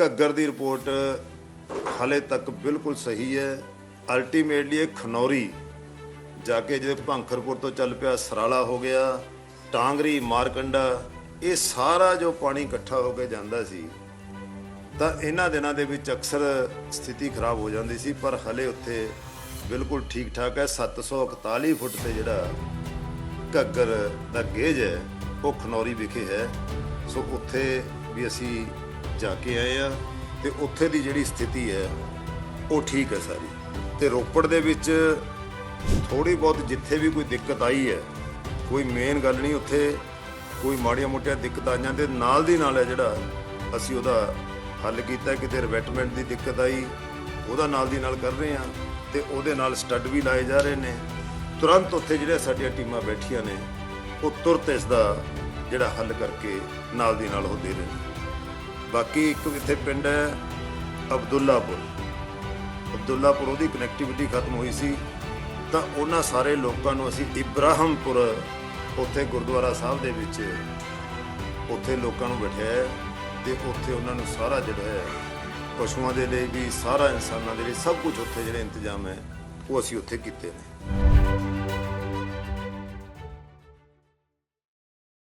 ਘੱਗਰ ਦੀ report ਹਾਲੇ ਤੱਕ ਬਿਲਕੁਲ ਸਹੀ ਹੈ। ਅਲਟੀਮੇਟਲੀ ਇਹ ਖਨੌਰੀ ਜਾ ਕੇ ਜੇ ਭੰਖਰਪੁਰ ਤੋਂ ਚੱਲ ਪਿਆ ਸਰਾਲਾ ਹੋ ਗਿਆ, ਟਾਂਗਰੀ, ਮਾਰਕੰਡਾ, ਇਹ ਸਾਰਾ ਜੋ ਪਾਣੀ ਇਕੱਠਾ ਹੋ ਕੇ ਜਾਂਦਾ ਸੀ, ਤਾਂ ਇਹਨਾਂ ਦਿਨਾਂ ਦੇ ਵਿੱਚ ਅਕਸਰ ਸਥਿਤੀ ਖਰਾਬ ਹੋ ਜਾਂਦੀ ਸੀ, ਪਰ ਹਲੇ ਉੱਥੇ ਬਿਲਕੁਲ ਠੀਕ ਠਾਕ ਹੈ 741 ਫੁੱਟ ਤੇ ਜਿਹੜਾ ਘੱਗਰ ਦਾ ਗੇਜ ਹੈ, ਉਹ ਖਨੌਰੀ ਵਿਖੇ ਹੈ। ਸੋ ਉੱਥੇ ਵੀ ਅਸੀਂ ਜਾ ਕੇ ਆਏ ਆ ਤੇ ਉੱਥੇ ਦੀ ਜਿਹੜੀ ਸਥਿਤੀ ਹੈ, ਉਹ ਠੀਕ ਹੈ ਸਾਰੀ। ਤੇ ਰੋਪੜ ਦੇ ਵਿੱਚ ਥੋੜੀ ਬਹੁਤ ਜਿੱਥੇ ਵੀ ਕੋਈ ਦਿੱਕਤ ਆਈ ਹੈ, ਕੋਈ ਮੇਨ ਗੱਲ ਨਹੀਂ, ਉੱਥੇ ਕੋਈ ਮਾੜੀਆਂ ਮੋਟੀਆਂ ਦਿੱਕਤਾਂ ਆਈਆਂ ਤੇ ਨਾਲ ਦੀ ਨਾਲ ਹੈ ਜਿਹੜਾ ਅਸੀਂ ਉਹਦਾ ਹੱਲ ਕੀਤਾ, ਕਿਤੇ ਰਿਵੈਟਮੈਂਟ ਦੀ ਦਿੱਕਤ ਆਈ, ਉਹਦਾ ਨਾਲ ਦੀ ਨਾਲ ਕਰ ਰਹੇ ਆ ਤੇ ਉਹਦੇ ਨਾਲ ਸਟੱਡ ਵੀ ਲਾਏ ਜਾ ਰਹੇ ਨੇ। ਤੁਰੰਤ ਉੱਥੇ ਜਿਹੜੇ ਸਾਡੀਆਂ ਟੀਮਾਂ ਬੈਠੀਆਂ ਨੇ, ਉਹ ਤੁਰਤ ਇਸ ਦਾ ਜਿਹੜਾ ਹੱਲ ਕਰਕੇ ਨਾਲ ਦੀ ਨਾਲ ਉਹ ਦੇ ਰਹੇ ਨੇ। ਬਾਕੀ ਇੱਕ ਇੱਥੇ ਪਿੰਡ ਹੈ ਅਬਦੁੱਲਾਪੁਰ। ਅਬਦੁੱਲਾਪੁਰ ਉਹਦੀ ਕਨੈਕਟੀਵਿਟੀ ਖਤਮ ਹੋਈ ਸੀ। ਤਾਂ ਉਹਨਾਂ ਸਾਰੇ ਲੋਕਾਂ ਨੂੰ ਅਸੀਂ ਇਬਰਾਹਿਮਪੁਰ ਉੱਥੇ ਗੁਰਦੁਆਰਾ ਸਾਹਿਬ ਦੇ ਵਿੱਚ ਉੱਥੇ ਲੋਕਾਂ ਨੂੰ ਬਿਠਾਇਆ ਤੇ ਉੱਥੇ ਉਹਨਾਂ ਨੂੰ ਸਾਰਾ ਜਿਹੜਾ ਹੈ ਪਸ਼ੂਆਂ ਦੇ ਲਈ ਵੀ ਸਾਰਾ ਇਨਸਾਨਾਂ ਦੇ ਲਈ ਸਭ ਕੁਝ ਉੱਥੇ ਜਿਹੜੇ ਇੰਤਜ਼ਾਮ ਹੈ, ਉਹ ਅਸੀਂ ਉੱਥੇ ਕੀਤੇ ਨੇ।